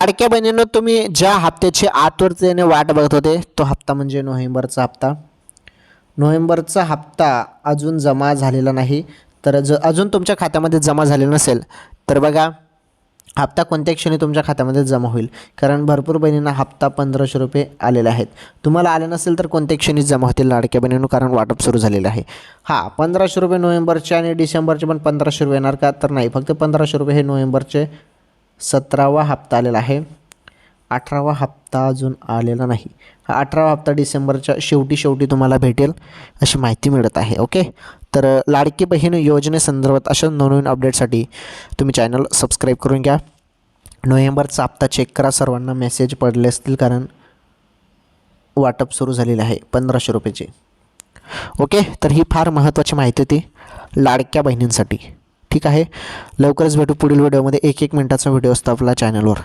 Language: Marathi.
लाडक्या बहिणीनं तुम्ही ज्या हप्त्याची आतुरतेने वाट बघत होते तो हप्ता म्हणजे नोव्हेंबरचा हप्ता. नोव्हेंबरचा हप्ता अजून जमा झालेला नाही. तर ज अजून तुमच्या खात्यामध्ये जमा झाले नसेल तर बघा हप्ता कोणत्या क्षणी तुमच्या खात्यामध्ये जमा होईल? कारण भरपूर बहिणींना हप्ता पंधराशे रुपये आलेले आहेत. तुम्हाला आले नसेल तर कोणत्या क्षणी जमा होतील लाडक्या बहिणीनं? कारण वाटप सुरू झालेलं आहे. हां पंधराशे रुपये नोव्हेंबरचे आणि डिसेंबरचे पण पंधराशे रुपये येणार का? तर नाही फक्त पंधराशे रुपये हे नोव्हेंबरचे सतरावा हप्ता आलेला आहे. अठरावा हप्ता अजून आलेला नाही. हा अठरावा हप्ता डिसेंबरच्या शेवटी शेवटी तुम्हाला भेटेल अशी माहिती मिळत आहे ओके? तर लाडकी बहीण योजनेसंदर्भात अशा नवनवीन अपडेटसाठी तुम्ही चॅनल सबस्क्राईब करून घ्या. नोव्हेंबरचा हप्ता चेक करा सर्वांना मेसेज पडले असतील कारण वाटप सुरू झालेले आहे पंधराशे रुपयाची. ओके तर ही फार महत्त्वाची माहिती होती. लाडक्या बहिणींसाठी. ठीक आहे. लवकरच भेटू पुढील व्हिडिओमध्ये. एक एक मिनटाचा व्हिडिओ असतो आपला चॅनलवर